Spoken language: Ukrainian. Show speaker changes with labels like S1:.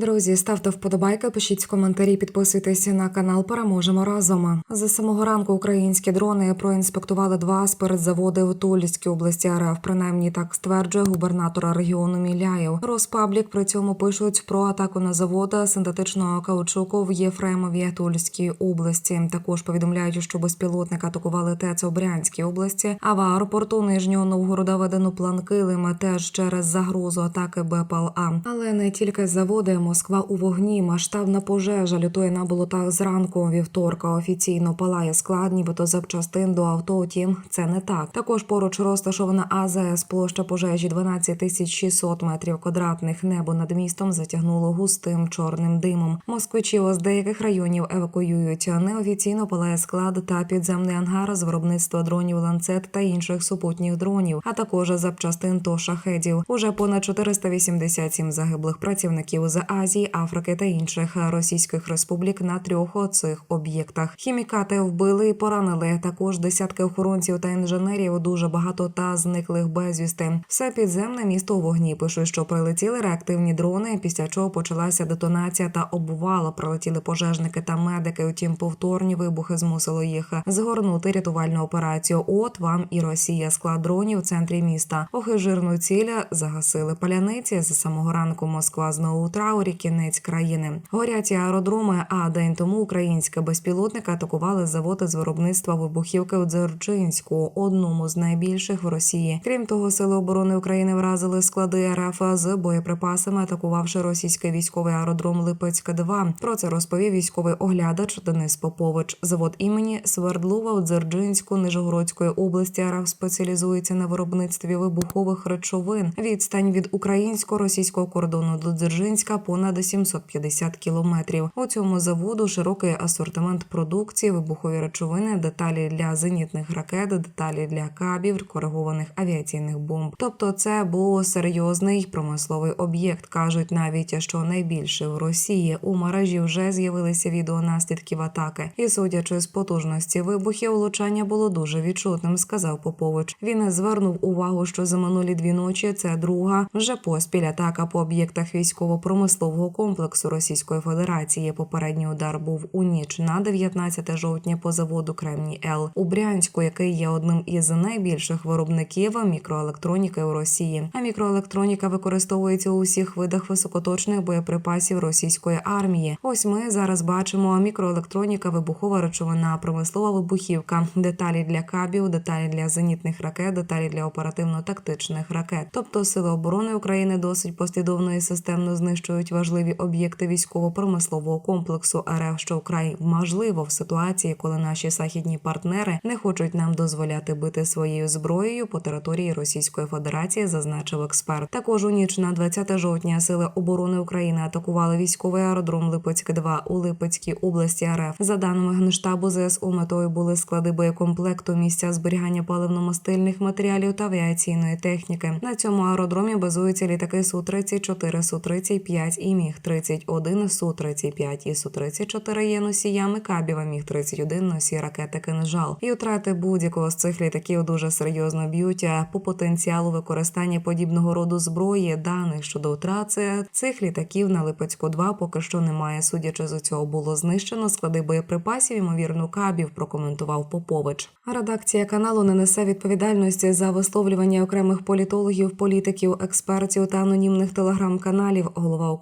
S1: Друзі, ставте вподобайки, пишіть коментарі, підписуйтесь на канал. Переможемо разом. За самого ранку українські дрони проінспектували два спиртзаводи в Тульській області РФ. Принаймні так стверджує губернатора регіону Міляєв. Роспаблік при цьому пишуть про атаку на завод синтетичного каучуку в Єфремові Тульській області. Також повідомляють, що безпілотник атакували ТЕЦ у Брянській області. А в аеропорту Нижнього Новгорода ведено план Килима теж через загрозу атаки БПЛА. Але не тільки заводи. Москва у вогні. Масштабна пожежа лютує на болотах зранку. Вівторка офіційно палає склад, нібито запчастин до авто. Утім, це не так. Також поруч розташована АЗС. Площа пожежі 12 тисяч 600 метрів квадратних. Небо над містом затягнуло густим чорним димом. Москвичів з деяких районів евакуюють. Неофіційно палає склад та підземний ангар з виробництва дронів ланцет та інших супутніх дронів, а також запчастин то шахедів. Уже понад 487 загиблих працівників з Азії, Африки та інших російських республік на трьох цих об'єктах. Хімікати вбили і поранили також десятки охоронців та інженерів. Дуже багато та зниклих безвісти. Все підземне місто у вогні. Пишуть, що прилетіли реактивні дрони. Після чого почалася детонація та обвала. Прилетіли пожежники та медики. Утім, повторні вибухи змусили їх згорнути рятувальну операцію. От вам і Росія. Склад дронів у центрі міста. Охи жирну ціля загасили паляниці. За самого ранку Москва знову у траурі. Кінець країни. Горять аеродроми. А день тому українські безпілотники атакували заводи з виробництва вибухівки у Дзержинську, одному з найбільших в Росії. Крім того, сили оборони України вразили склади РФ з боєприпасами, атакувавши російський військовий аеродром Липецька 2 Про це розповів військовий оглядач Денис Попович. Завод імені Свердлова у Дзержинську Нижегородської області РФ спеціалізується на виробництві вибухових речовин. Відстань від українсько-російського кордону до Дзержинська понад 750 кілометрів. У цьому заводу широкий асортимент продукції, вибухові речовини, деталі для зенітних ракет, деталі для кабів, коригованих авіаційних бомб. Тобто, це був серйозний промисловий об'єкт. кажуть навіть, що найбільше в Росії у мережі вже з'явилися відео наслідків атаки, і судячи з потужності вибухів, влучання було дуже відчутним. Сказав Попович. Він звернув увагу, що за минулі дві ночі це друга вже поспіль атака по об'єктах військово-промислового комплексу Російської Федерації. Попередній удар був у ніч на 19 жовтня по заводу Кремній Л у Брянську, який є одним із найбільших виробників мікроелектроніки у Росії. А мікроелектроніка використовується у всіх видах високоточних боєприпасів російської армії. Ось ми зараз бачимо мікроелектроніка, вибухова речовина, промислова вибухівка, деталі для кабів, деталі для зенітних ракет, деталі для оперативно-тактичних ракет. Тобто сили оборони України досить послідовно і системно знищують важливі об'єкти військово-промислового комплексу РФ, що вкрай можливо в ситуації, коли наші західні партнери не хочуть нам дозволяти бити своєю зброєю по території Російської Федерації, зазначив експерт. Також у ніч на 20 жовтня сили оборони України атакували військовий аеродром Липецьк 2 у Липецькій області РФ. За даними генштабу ЗСУ, метою були склади боєкомплекту, місця зберігання паливно-мастильних матеріалів та авіаційної техніки. На цьому аеродромі базуються літаки су 34 су 35 і міг 31 су 35 і су 34 є носіями кабіва міг 31 носі ракети кинжал. І втрати будь-якого з цих літаків дуже серйозно б'ють по потенціалу використання подібного роду зброї. Даних щодо втрати цих літаків на Липецьку 2 поки що немає. Судячи з цього, було знищено склади боєприпасів. Ймовірно, кабів прокоментував Попович. Редакція каналу не несе відповідальності за висловлювання окремих політологів, політиків, експертів та анонімних телеграм-каналів. Голова у